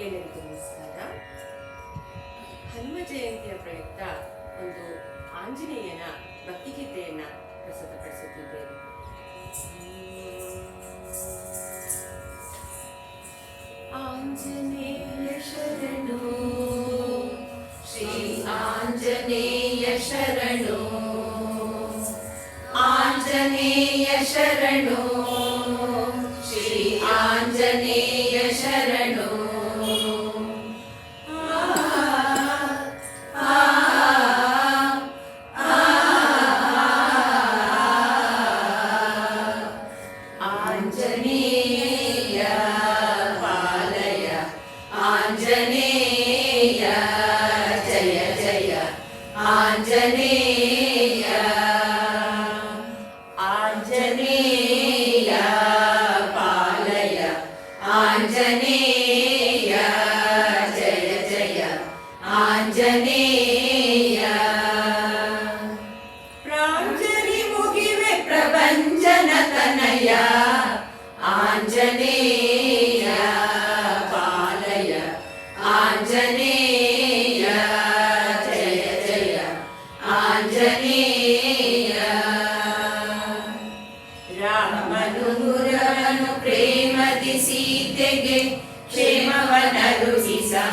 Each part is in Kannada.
ಎಲ್ಲರಿಗೂ ನಮಸ್ಕಾರ ಹನುಮ ಜಯಂತಿಯ ಪ್ರಯುಕ್ತ ಒಂದು ಆಂಜನೇಯನ ಭಕ್ತಿಗೀತೆಯನ್ನ ಪ್ರಸ್ತುತಪಡಿಸುತ್ತಿದ್ದೇವೆ ಆಂಜನೇಯ ಶರಣು, ಶ್ರೀ ಆಂಜನೇಯ ಶರಣು ಆಂಜನೇಯ ಶರಣು. ಆಂಜನೇಯ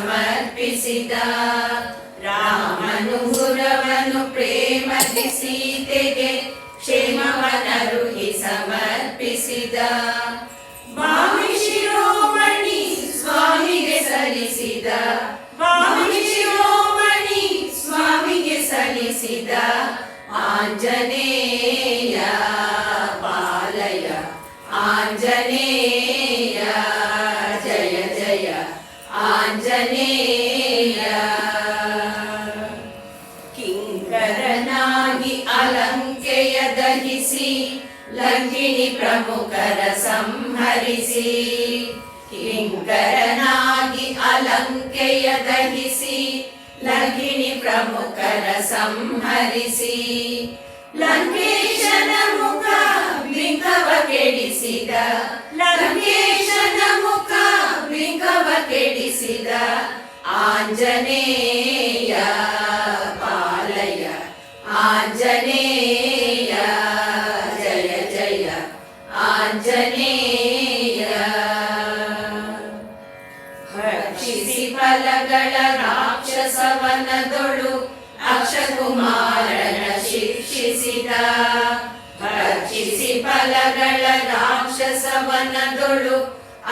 ಸಮರ್ಪಿಸಿದ. ರಾಮನು ಗುರವನು ಪ್ರೇಮದಿ ಸೀತೆಗೆ ಕ್ಷೇಮವನರುಹಿ ಸಮರ್ಪಿಸಿದ. ಭಾವಿ ಶಿರೋಮಣಿ ಸ್ವಾಮಿಗೆ ಸಲ್ಲಿಸಿದ. ಭಾವಿ ಶಿರೋಮಣಿ ಸ್ವಾಮಿಗೆ ಸಲ್ಲಿಸಿದ. ಆಂಜನೇಯ ಪಾಲಯ, ಆಂಜನೇಯ ಆಂಜನೇಯ. ಕಿಂಕರನಾಗಿ ಅಲಂಕೆಯ ದಹಿಸಿ, ಲಂಕಿಣಿ ಪ್ರಮುಖರ ಸಂಹರಿಸಿ. ಕಿಂಕರನಾಗಿ ಅಲಂಕೆಯ ದಹಿಸಿ, ಲಂಕಿಣಿ ಪ್ರಮುಖರ ಸಂಹರಿಸಿ. ಲಂಕೇಶನ ಮುಖ ಲಿಂಗವ ಕೆಡಿಸಿದ, ಲಂಕೇಶನ ಮುಖ ಆಂಜನೇಯ ಪಾಲಯ, ಆಂಜನೇಯ ಜಯ ಜಯ, ಆಂಜನೇಯ. ಭಕ್ಷಿಸಿ ಫಲಗಳ ರಾಕ್ಷಸವನದೊಳು ಅಕ್ಷಕುಮಾರನ ಶಿಕ್ಷಿಸಿದ. ಭಕ್ಷಿಸಿ ಫಲಗಳ ರಾಕ್ಷಸವನದೊಳು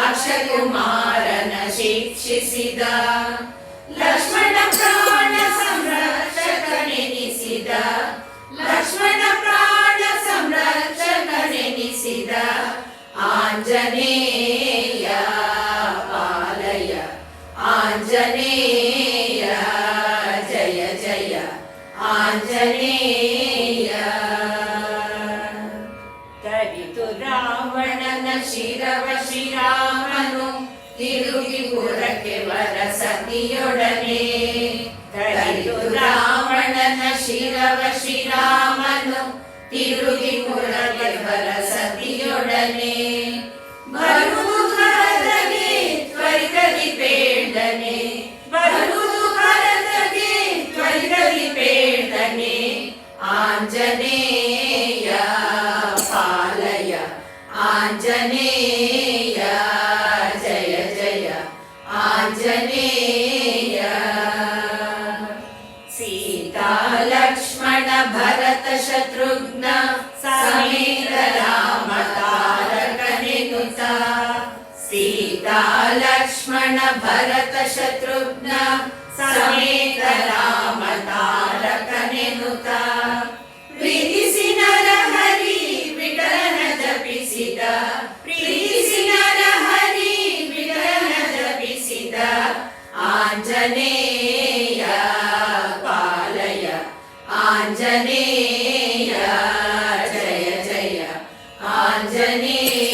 ಅಕ್ಷಕುಮಾರನ ಶಿಕ್ಷಿಸಿದ. ಲಕ್ಷ್ಮಣ ಪ್ರಾಣ ಸಂರಕ್ಷಕನೆನಿಸಿದ. ಲಕ್ಷ್ಮಣ ಪ್ರಾಣ ಸಂರಕ್ಷಕನೆನಿಸಿದ. ಆಂಜನೇಯ ಪಾಲಯ, ಆಂಜನೇಯ ಜಯ ಜಯ, ಆಂಜನೇಯ. ತರಿತು ರಾವಣನ ಶಿರವ ಶ್ರೀರಾಮನು ತಿರುಗಿ ಪುರಕ್ಕೆ ಬರ ಸತಿಯೊಡನೆ ತರಿತು ರಾವಣನ ಶಿರವ ಶ್ರೀರಾಮನು ತಿರುಗಿ ಪುರಕ್ಕೆ ಬರ ಸತಿಯೊಡನೆ ಬರುವುದು ಭರತಗೆ ತ್ವರಿತದಿ ಪೇಡನೆ. ಬರುವುದು ತ್ವರಿತದಿ ಪೇಡನೆ. ಆಂಜನೇಯ ಪಾಲಯ, ಆಂಜನೇಯ भरत शत्रुघ्न समेतला मतार सीता लक्ष्मण भरत शत्रुघ्न समेतला मतार कनेनुता प्रि नरि विटलन जपिसिता। विकलन जपिसिता। आजने आञ्जनेया जय जय आञ्जनेय